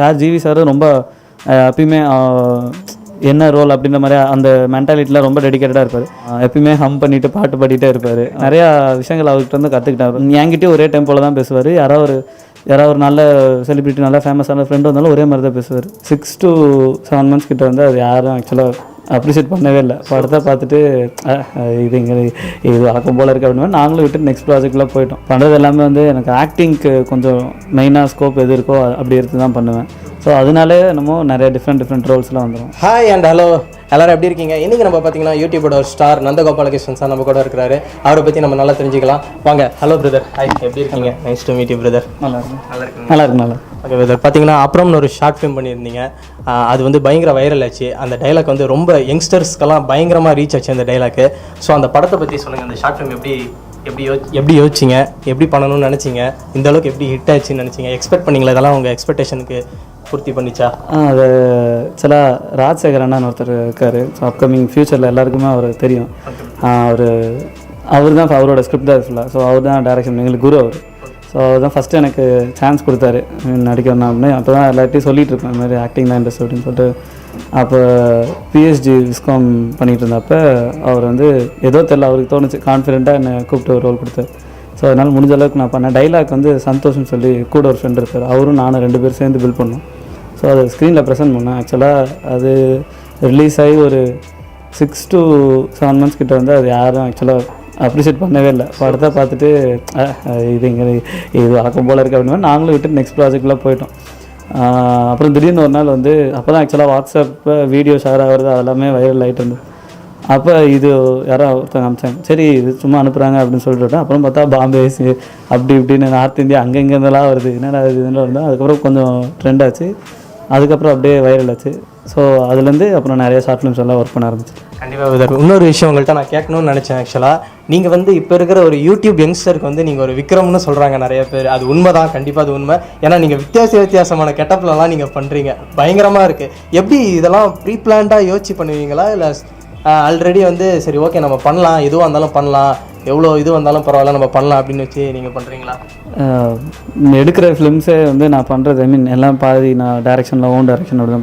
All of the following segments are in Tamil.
சார் ஜிவி சார் ரொம்ப எப்பயுமே என்ன ரோல் அப்படின்ற மாதிரி அந்த மென்டாலிட்டியில் ரொம்ப டெடிக்கேட்டடாக இருப்பார். எப்பயுமே ஹம் பண்ணிட்டு பாட்டு பாடிட்டே இருப்பார். நிறையா விஷயங்கள் அவர்கிட்ட வந்து கற்றுக்கிட்டார் என்கிட்டயும் ஒரே டைம் போல தான் பேசுவார். யாராவது ஒரு யாராவது ஒரு நல்ல செலிபிரிட்டி நல்ல ஃபேமஸான ஃப்ரெண்டு வந்தாலும் ஒரே மாதிரி தான் பேசுவார். சிக்ஸ் டு செவன் மந்த்ஸ் கிட்ட வந்து அது யாரும் ஆக்சுவலாக அப்ரிஷியேட் பண்ணவே இல்லை. படத்தை பார்த்துட்டு இது இங்கே இது வழக்கம் போல் இருக்குது அப்படின்னு நாங்களும் விட்டு நெக்ஸ்ட் ப்ராஜெக்ட்லாம் போயிட்டோம். பண்ணுறது எல்லாமே வந்து எனக்கு ஆக்டிங்க்கு கொஞ்சம் மெயினாக ஸ்கோப் எது இருக்கோ அப்படி எடுத்து தான் பண்ணுவேன். ஸோ அதனாலே நம்ம நிறைய டிஃப்ரெண்ட் டிஃப்ரெண்ட் ரோல்ஸ்லாம் வந்துடும் ஹாய் அண்ட் ஹலோ எல்லாரும் எப்படி இருக்கீங்க? இன்னைக்கு நம்ம பார்த்தீங்கன்னா யூடியூபோட ஒரு ஸ்டார் நந்தகோபாலகிருஷ்ணன் சார் நம்ம கூட இருக்கிறாரு. அவரை பற்றி நம்ம நல்லா தெரிஞ்சுக்கலாம். வாங்க ஹலோ பிரதர் ஹாய் எப்படி இருக்கீங்க? Nice to meet you brother நல்லா இருக்கும் நல்லா நல்லா இருக்கு நல்லா இருக்கு. ஓகே பிரதர் பார்த்தீங்கன்னா அப்புறம்னு ஒரு ஷார்ட் ஃபிலிம் பண்ணியிருந்தீங்க. அது வந்து பயங்கர வைரல் ஆச்சு. அந்த டைலாக் வந்து ரொம்ப யங்ஸ்டர்ஸ்க்கெல்லாம் பயங்கரமாக ரீச் ஆச்சு அந்த டைலாக்கு ஸோ அந்த படத்தை பற்றி சொல்லுங்கள் அந்த ஷார்ட் ஃபிலிம் எப்படி எப்படி யோ எப்படி யோசிச்சிங்க? எப்படி பண்ணணும்னு நினச்சிங்க? இந்த அளவுக்கு எப்படி ஹிட் ஆச்சுன்னு நினச்சிங்க? எக்ஸ்பெக்ட் பண்ணீங்களா? இதெல்லாம் உங்கள் எக்ஸ்பெக்டேஷனுக்கு பூர்த்தி பண்ணிச்சா? அது சில ராஜசேகர் அண்ணன் ஒருத்தர் இருக்கார். ஸோ அப்கமிங் ஃப்யூச்சரில் எல்லாருக்குமே அவர் தெரியும். அவர் அவர் தான் அவரோட ஸ்கிரிப்ட் தான் ஃபுல்லாக ஸோ அவர் தான் டேரக்ஷன் எங்களுக்கு குரு அவர். ஸோ அவர் தான் ஃபஸ்ட்டு எனக்கு சான்ஸ் கொடுத்தாரு. நடிக்கணும் அப்படின்னு அப்போ தான் எல்லார்ட்டையும் சொல்லிட்டு இருப்பேன் இந்த மாதிரி ஆக்டிங் தான் இன்ட்ரெஸ்ட் அப்படின்னு சொல்லிட்டு. அப்போ பிஎஸ்ஜி விஸ்காம் பண்ணிட்டு இருந்தப்ப அவர் வந்து ஏதோ தெரில அவருக்கு தோணுச்சு. கான்ஃபிடென்ட்டாக என்னை கூப்பிட்டு ஒரு ரோல் கொடுத்தாரு ஸோ அதனால் முடிஞ்ச அளவுக்கு நான் பண்ணேன். டைலாக் வந்து சந்தோஷ்னு சொல்லி கூட ஒரு ஃப்ரெண்ட் இருப்பார் அவரும் நானும் ரெண்டு பேரும் சேர்ந்து பில்ட் பண்ணோம். ஸோ அதை ஸ்க்ரீனில் ப்ரெசென்ட் பண்ணேன். ஆக்சுவலாக அது ரிலீஸ் ஆகி ஒரு சிக்ஸ் டு செவன் மந்த்ஸ் கிட்ட வந்து அது யாரும் ஆக்சுவலாக அப்ரிஷியேட் பண்ணவே இல்லை. படத்தை பார்த்துட்டு இது இங்கே இது வழக்கம் போல் இருக்குது அப்படின்னு நாங்களும் விட்டு நெக்ஸ்ட் ப்ராஜெக்ட்லாம் போயிட்டோம். அப்புறம் திடீர்னு ஒரு நாள் வந்து அப்போ தான் ஆக்சுவலாக வாட்ஸ்அப்பில் வீடியோ ஷேர் ஆகிறது அதெல்லாமே வைரல் ஆகிட்டு இருந்தது. அப்போ இது யாரோ ஒருத்தங்க அமிச்சாங்க சரி இது சும்மா அனுப்புகிறாங்க அப்படின்னு சொல்லிட்டு அப்புறம் பார்த்தா பாம்பே அப்படி இப்படின்னு நார்த் இந்தியா அங்கங்கேருந்தெல்லாம் வருது. என்னடா இது? இதெல்லாம் இருந்தால் அதுக்கப்புறம் கொஞ்சம் ட்ரெண்ட் ஆச்சு. அதுக்கப்புறம் அப்படியே வைரல் ஆச்சு. ஸோ அதுலேருந்து அப்புறம் நிறைய ஷார்ட் ஃபிலிம்ஸ் எல்லாம் ஒர்க் பண்ண ஆரம்பிச்சு கண்டிப்பாக விதர் இன்னொரு விஷயம் உங்கள்கிட்ட நான் கேட்கணும்னு நினச்சேன் ஆக்சுவலாக நீங்கள் வந்து இப்போ இருக்கிற ஒரு யூடியூப் யங்ஸ்டருக்கு வந்து நீங்கள் ஒரு விக்ரம்னு சொல்கிறாங்க நிறைய பேர். அது உண்மை தான் கண்டிப்பாக அது உண்மை. ஏன்னா நீங்கள் வித்தியாச வித்தியாசமான கெட்டப்லலாம் நீங்கள் பண்ணுறீங்க பயங்கரமாக இருக்குது எப்படி இதெல்லாம் ப்ரீ பிளான்டாக யோசிச்சு பண்ணுவீங்களா? இல்லை ஆல்ரெடி வந்து சரி ஓகே நம்ம பண்ணலாம். எதுவாக இருந்தாலும் பண்ணலாம். எவ்வளோ இது வந்தாலும் பரவாயில்ல நம்ம பண்ணலாம் அப்படின்னு வச்சு நீங்கள் பண்ணுறீங்களா எடுக்கிற ஃபிலிம்ஸே வந்து நான் பண்ணுறது ஐ மீன் எல்லாம் பாதி நான் டைரெக்ஷனில் ஓன் டைரெக்ஷனோட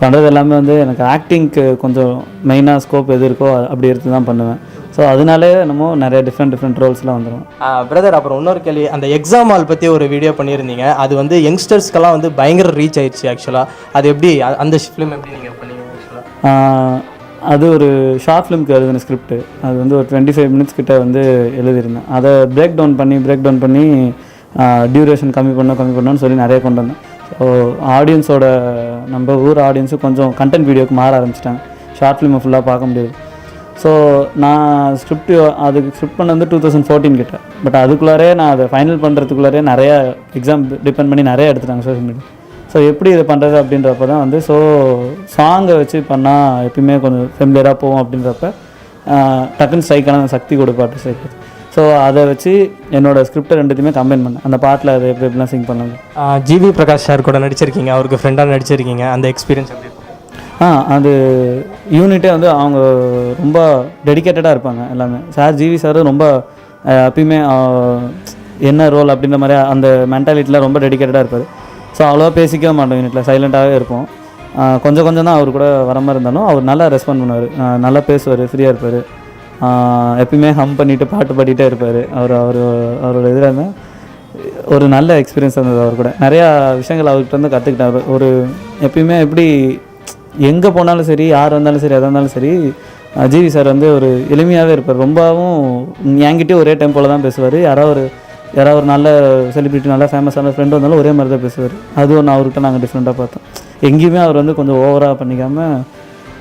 பண்ணுறது எல்லாமே வந்து எனக்கு ஆக்டிங்க்கு கொஞ்சம் மெயினாக ஸ்கோப் எது இருக்கோ அப்படி எடுத்து தான் பண்ணுவேன். ஸோ அதனாலே நம்ம நிறைய டிஃப்ரெண்ட் டிஃப்ரெண்ட் ரோல்ஸ்லாம் வந்துடும் பிரதர் அப்புறம் இன்னொரு கேள்வி. அந்த எக்ஸாம் ஹால் பற்றி ஒரு வீடியோ பண்ணியிருந்தீங்க. அது வந்து யங்ஸ்டர்ஸ்க்கெல்லாம் வந்து பயங்கர ரீச் ஆயிடுச்சு ஆக்சுவலாக அது எப்படி அந்த ஃபிலிம் எப்படி நீங்கள் பண்ணீங்க அது ஒரு ஷார்ட் ஃபிலிம்க்கு எழுதின ஸ்கிரிப்ட் அது வந்து ஒரு டுவெண்ட்டி ஃபைவ் மினிட்ஸ் கிட்டே வந்து எழுதியிருந்தேன். அதை பிரேக் டவுன் பண்ணி பிரேக் டவுன் பண்ணி டியூரேஷன் கம்மி பண்ண கம்மி பண்ணோன்னு சொல்லி நிறைய கொண்டு வந்தேன். ஸோ ஆடியன்ஸோட நம்ம ஊர் ஆடியன்ஸு கொஞ்சம் கண்டென்ட் வீடியோக்கு மாற ஆரம்பிச்சிட்டாங்க. ஷார்ட் ஃபிலிமை ஃபுல்லாக பார்க்க முடியாது. ஸோ நான் ஸ்கிரிப்ட் அதுக்கு ஸ்கிரிப்ட் பண்ண வந்து டூ தௌசண்ட் ஃபோர்டீன் கிட்ட. பட் அதுக்குள்ளாரே நான் அதை ஃபைனல் பண்ணுறதுக்குள்ளாரே நிறையா எக்ஸாம் டிபெண்ட் பண்ணி நிறைய எடுத்துட்டாங்க சோஷியல் மீடியா ஸோ எப்படி இதை பண்ணுறது அப்படின்றப்ப தான் வந்து ஸோ சாங்கை வச்சு பண்ணால் எப்பயுமே கொஞ்சம் ஃபெமிலியராக போவோம் அப்படின்றப்ப டக்குன்னு ஸ்ட்ரைக்கான சக்தி கொடு பாட்டு ஸ்ட்ரைக் ஸோ அதை வச்சு என்னோட ஸ்கிரிப்டை ரெண்டுத்தையுமே கம்பைன் பண்ணேன். அந்த பாட்டில் அதை எப்படி எப்படிலாம் சிங் பண்ணாங்க ஜிவி பிரகாஷ் சார் கூட நடிச்சிருக்கீங்க. அவருக்கு ஃப்ரெண்டாக நடிச்சிருக்கீங்க. அந்த எக்ஸ்பீரியன்ஸ் எப்படி ஆ அது யூனிட்டே வந்து அவங்க ரொம்ப டெடிக்கேட்டடாக இருப்பாங்க எல்லாமே. சார் ஜிவி சார் ரொம்ப எப்பயுமே என்ன ரோல் அப்படின்ற மாதிரி அந்த மென்டாலிட்டியில் ரொம்ப டெடிக்கேட்டடாக இருப்பார். ஸோ அவ்வளோவா பேசிக்கவே மாட்டோம் யூனிட்டில் சைலண்ட்டாகவே இருப்போம். கொஞ்சம் கொஞ்சம் தான் அவர் கூட வர மாதிரி இருந்தாலும் அவர் நல்லா ரெஸ்பாண்ட் பண்ணுவார். நல்லா பேசுவார் ஃப்ரீயாக இருப்பார். எப்பயுமே ஹம் பண்ணிவிட்டு பாட்டு பாடிட்டே இருப்பார். அவர் அவர் அவரோட இதில் இருந்தால் ஒரு நல்ல எக்ஸ்பீரியன்ஸ் இருந்தது அவர் கூட. நிறையா விஷயங்கள் அவர்கிட்ட வந்து கற்றுக்கிட்டார் ஒரு எப்பயுமே எப்படி எங்கே போனாலும் சரி யார் வந்தாலும் சரி எதாக இருந்தாலும் சரி ஜிவி சார் வந்து ஒரு எளிமையாகவே இருப்பார். ரொம்பவும் என்கிட்டயும் ஒரே டெம்போவில் தான் பேசுவார். யாராவது ஒரு யாராவது ஒரு நல்ல செலிபிரிட்டி நல்ல ஃபேமஸான ஃப்ரெண்டு வந்தாலும் ஒரே மாதிரி தான் பேசுவார். அது ஒன்று அவர்கிட்ட நாங்கள் டிஃப்ரெண்ட்டாக பார்த்தோம். எங்கேயுமே அவர் வந்து கொஞ்சம் ஓவராக பண்ணிக்காமல்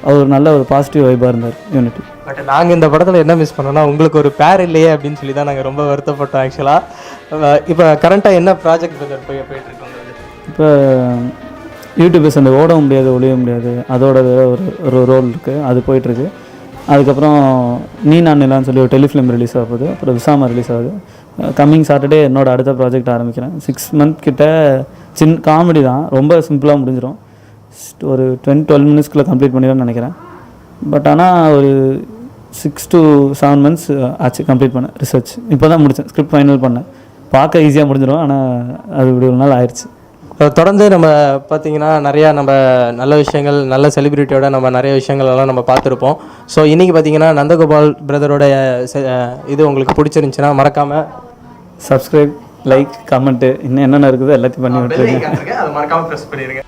அவர் நல்ல ஒரு பாசிட்டிவ் வைப்பாக இருந்தார் யூனிட்டி பட் நாங்கள் இந்த படத்தில் என்ன மிஸ் பண்ணோம்னா உங்களுக்கு ஒரு பேர் இல்லையே அப்படின்னு சொல்லி தான் நாங்கள் ரொம்ப வருத்தப்பட்டோம் ஆக்சுவலாக இப்போ கரண்ட்டாக என்ன ப்ராஜெக்ட் போய் போயிட்டு இருக்கோம் இப்போ யூடியூபர்ஸ் அந்த ஓட முடியாது ஒளிய முடியாது. அதோட ஒரு ஒரு ரோல் இருக்குது அது போயிட்டுருக்கு அதுக்கப்புறம் நீ நான் நிலான்னு சொல்லி ஒரு டெலிஃபிலிம் ரிலீஸ் ஆக போகுது அப்புறம் விசாமா ரிலீஸ் ஆகுது. கம்மிங் சாட்டர்டே என்னோட அடுத்த ப்ராஜெக்ட் ஆரம்பிக்கிறேன். சிக்ஸ் மந்த் கிட்ட சின் காமெடி தான். ரொம்ப சிம்பிளாக முடிஞ்சிடும் ஒரு டுவெண்ட்டி டுவெல் மினிட்ஸ்க்குள்ளே கம்ப்ளீட் பண்ணிடுவேன்னு நினைக்கிறேன். பட் ஆனால் ஒரு சிக்ஸ் டு செவன் மந்த்ஸ் ஆச்சு கம்ப்ளீட் பண்ணேன். ரிசர்ச் இப்போ தான் முடித்தேன் ஸ்கிரிப்ட் ஃபைனல் பண்ணேன். பார்க்க ஈஸியாக முடிஞ்சிடும் ஆனால் அது இப்படி ஒரு நாள் ஆயிடுச்சு இப்போ தொடர்ந்து நம்ம பார்த்தீங்கன்னா நிறையா நம்ம நல்ல விஷயங்கள் நல்ல செலிபிரிட்டியோட நம்ம நிறைய விஷயங்கள் எல்லாம் நம்ம பார்த்துருப்போம். ஸோ இன்றைக்கி பார்த்தீங்கன்னா நந்தகோபால் பிரதரோட இது உங்களுக்கு பிடிச்சிருந்துச்சுன்னா மறக்காமல் சப்ஸ்கிரைப் லைக் கமெண்ட்டு இன்னும் என்னென்ன இருக்குதோ எல்லாத்தையும் பண்ணி விட்டுருங்க. அதை மறக்காமல் ப்ரெஸ் பண்ணிடுங்க